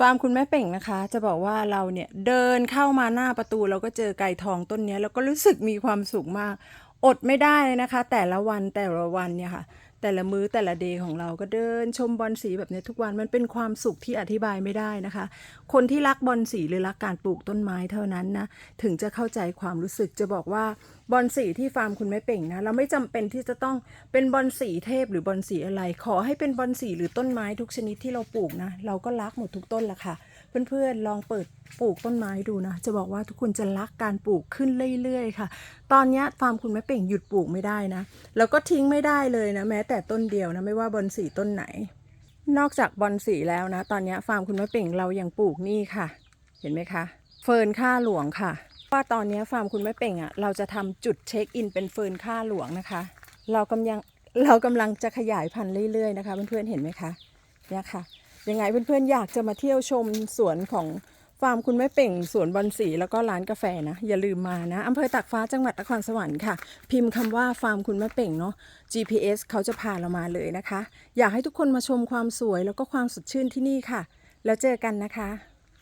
ฟาร์มคุณแม่เป่งนะคะ จะบอกว่าเราเนี่ยเดินเข้ามาหน้าประตูเราก็เจอไก่ทองต้นนี้แล้วก็รู้สึกมีความสุขมาก อดไม่ได้เลยนะคะ แต่ละวันแต่ละวันเนี่ยค่ะ แต่ละมื้อแต่ละเดย์ของเราก็เดินชมบอลสีแบบนี้ทุกวันมันเป็นความสุขที่อธิบายไม่ได้นะคะ คนที่รักบอลสีหรือรักการปลูกต้นไม้เท่านั้นนะถึงจะเข้าใจความรู้สึกจะบอกว่าบอลสีที่ฟาร์มคุณแม่เป่งนะเราไม่จำเป็นที่จะต้องเป็นบอลสีเทพหรือบอลสีอะไร ขอให้เป็นบอลสีหรือต้นไม้ทุกชนิดที่เราปลูกนะเราก็รักหมดทุกต้นละค่ะ เพื่อนๆลองเปิดปลูกต้นไม้ดูนะ จะบอกว่าทุกคนจะรักการปลูกขึ้นเรื่อยๆค่ะ ตอนนี้ฟาร์มคุณแม่เป่งหยุดปลูกไม่ได้นะ แล้วก็ทิ้งไม่ได้เลยนะ แม้แต่ต้นเดียวนะ ไม่ว่าบอนสีต้นไหน นอกจากบอนสีแล้วนะ ตอนนี้ฟาร์มคุณแม่เป่งเรายังปลูกนี่ค่ะ เห็นไหมคะ เฟิร์นค่าหลวงค่ะ ว่าตอนนี้ฟาร์มคุณแม่เป่งอะ เราจะทำจุดเช็คอินเป็นเฟิร์นค่าหลวงนะคะ เรากำลังเรากำลังจะขยายพันธุ์เรื่อยๆนะคะ เพื่อนๆเห็นไหมคะเนี่ยค่ะ ยังไงเพื่อนๆอยากจะมาเที่ยวชมสวนของฟาร์มคุณแม่เป่งสวนบอนสีแล้วก็ร้านกาแฟนะ อย่าลืมมานะอำเภอตากฟ้าจังหวัดนครสวรรค์ค่ะ พิมพ์คำว่าฟาร์มคุณแม่เป่งเนาะ GPS เขาจะพาเรามาเลยนะคะ อยากให้ทุกคนมาชมความสวยแล้วก็ความสดชื่นที่นี่ค่ะ แล้วเจอกันนะคะ